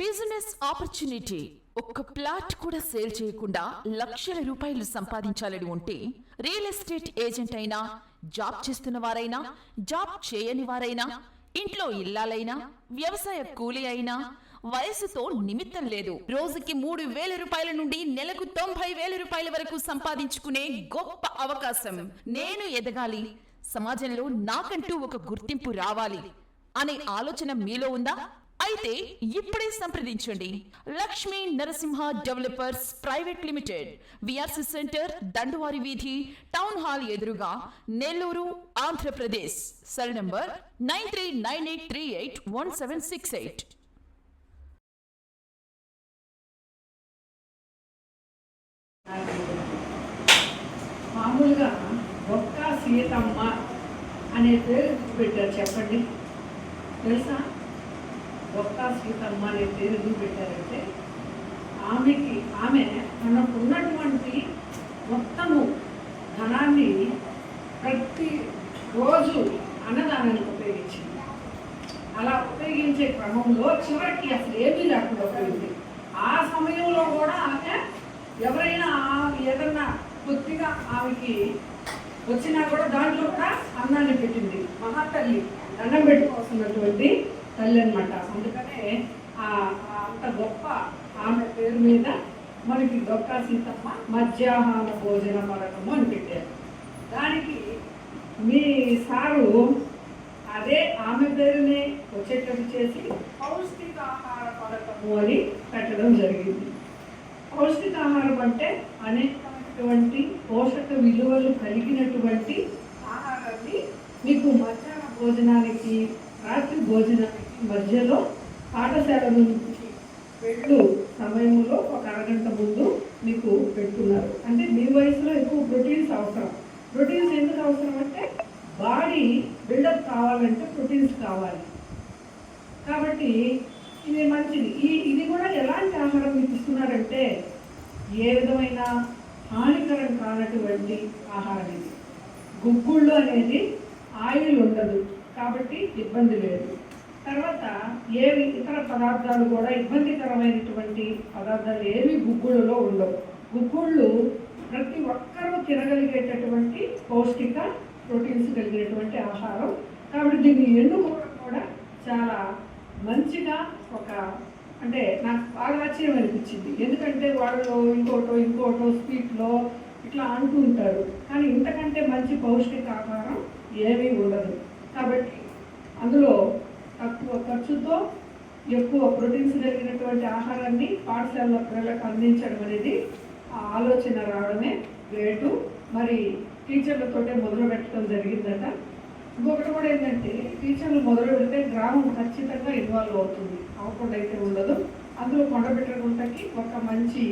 Business opportunity. ఒక్క plot కూడా sale చేయకుండా లక్షల రూపాయలు సంపాదించాలని ఉంటే రియల్ ఎస్టేట్ ఏజెంట్ అయినా జాబ్ చేస్తున్న వారైనా జాబ్ చేయని వారైనా ఇంట్లో ఇల్లాలైనా వ్యవసాయ కూలి అయినా వయసుతో నిమిత్తం లేదు. రోజుకి మూడు వేల రూపాయల నుండి నెలకు తొంభై వేల రూపాయల వరకు సంపాదించుకునే గొప్ప అవకాశం. నేను ఎదగాలి. సమాజంలో నాకంటూ ఒక గుర్తింపు రావాలి. అనే ఆలోచన మీలో ఉందా? అయితే ఇప్పుడే సంప్రదించండి. Lakshmi Narasimha developers private limited VRC centre Danduvari వీధి టౌన్ హాల్ ఎదురుగా Nellore Andhra Pradesh. Cell number nine three nine eight three eight one seven six eight. మామూలుగా ఒక్క సీతమ్మ అనే పేరు పెట్టారు చెప్పండి. తెలుసా? ఒక్క సీతమ్మ అనే పేరు ఎందుకు పెట్టారంటే ఆమెకి ఆమె తనకు ఉన్నటువంటి మొత్తము ధనాన్ని ప్రతి రోజు అన్నదానానికి ఉపయోగించింది. అలా ఉపయోగించే క్రమంలో చివరికి అసలు ఏమీ లేకుండా పోయింది. ఆ సమయంలో కూడా ఆమె ఎవరైనా ఏదన్నా కొద్దిగా ఆమెకి వచ్చినా కూడా దాంట్లో కూడా అన్నాన్ని పెట్టింది. మహాతల్లి దండం పెట్టుకోవాల్సినటువంటి తల్లి అనమాట అందుకనే అంత గొప్ప ఆమె పేరు మీద మనకి దొక్క సీతమ్మ మధ్యాహ్న భోజన పథకము అని పెట్టారు. దానికి మీ సారు అదే ఆమె పేరునే వచ్చేటట్టు చేసి పౌష్టికాహార పథకము అని పెట్టడం జరిగింది. పౌష్టికాహారం అంటే అనేకమైనటువంటి పోషక విలువలు కలిగినటువంటి ఆహారాన్ని మీకు మధ్యాహ్న భోజనానికి రాత్రి భోజన మధ్యలో పాఠశాల నుంచి వెళ్ళు సమయంలో ఒక అరగంట ముందు మీకు పెడుతున్నారు. అంటే మీ వయసులో ఎక్కువ ప్రోటీన్స్ అవసరం. ప్రోటీన్స్ ఎందుకు అవసరం అంటే బాడీ బిల్డప్ కావాలంటే ప్రోటీన్స్ కావాలి. కాబట్టి ఇది మంచిది. ఈ ఇది కూడా ఎలాంటి ఆహారం మీకు ఇస్తున్నారంటే ఏ విధమైన హానికరం కానటువంటి ఆహారం ఇది. గుగ్గుళ్ళు అనేది ఆయిల్ ఉండదు. కాబట్టి ఇబ్బంది లేదు. తర్వాత ఏవి ఇతర పదార్థాలు కూడా ఇబ్బందికరమైనటువంటి పదార్థాలు ఏవి గుగ్గుళ్ళలో ఉండవు. గుగ్గుళ్ళు ప్రతి ఒక్కరూ తినగలిగేటటువంటి పౌష్టిక ప్రోటీన్స్ కలిగినటువంటి ఆహారం. కాబట్టి దీన్ని ఎన్నుకోవడం కూడా చాలా మంచిగా ఒక అంటే నాకు బాగా ఆశ్చర్యం అనిపించింది. ఎందుకంటే వాళ్ళు ఇంకోటో ఇంకోటో స్వీట్లో ఇట్లా అంటూ ఉంటారు. కానీ ఇంతకంటే మంచి పౌష్టిక ఆహారం ఏమీ ఉండదు. కాబట్టి అందులో తక్కువ ఖర్చుతో ఎక్కువ ప్రోటీన్స్ కలిగినటువంటి ఆహారాన్ని పాఠశాలలో పిల్లలకు అందించడం అనేది ఆ ఆలోచన రావడమే గ్రేటు మరి టీచర్లతోటే మొదలు పెట్టడం జరిగిందట. ఇంకొకటి కూడా ఏంటంటే టీచర్లు మొదలు పెడితే గ్రామం ఖచ్చితంగా ఇన్వాల్వ్ అవుతుంది. అవ్వకుండా అయితే ఉండదు. అందులో కొండబెట్టగుంటకి ఒక మంచి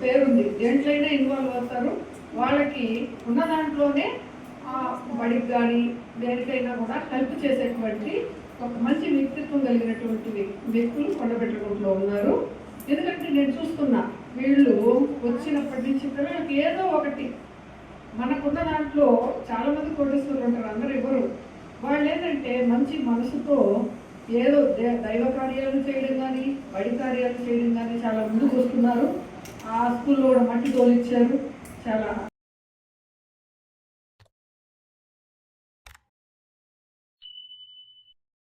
పేరుంది. దేంట్లైనా ఇన్వాల్వ్ అవుతారు. వాళ్ళకి ఉన్న దాంట్లోనే బడికి కానీ దేనికైనా కూడా హెల్ప్ చేసేటువంటి ఒక మంచి వ్యక్తిత్వం కలిగినటువంటి వ్యక్తులు కొండబెట్టగుంటలో ఉన్నారు. ఎందుకంటే నేను చూస్తున్నా వీళ్ళు వచ్చినప్పటి నుంచి పిల్లలకి ఏదో ఒకటి. మనకున్న దాంట్లో చాలామంది మంది ఉంటారు అందరు ఎవరు? వాళ్ళు ఏంటంటే మంచి మనసుతో ఏదో దే- దైవ కార్యాలు చేయడం కానీ బడి కార్యాలు చేయడం కానీ చాలా ముందుకు వస్తున్నారు ఆ స్కూల్లో కూడా మట్టి తోలిచ్చారు. చాలా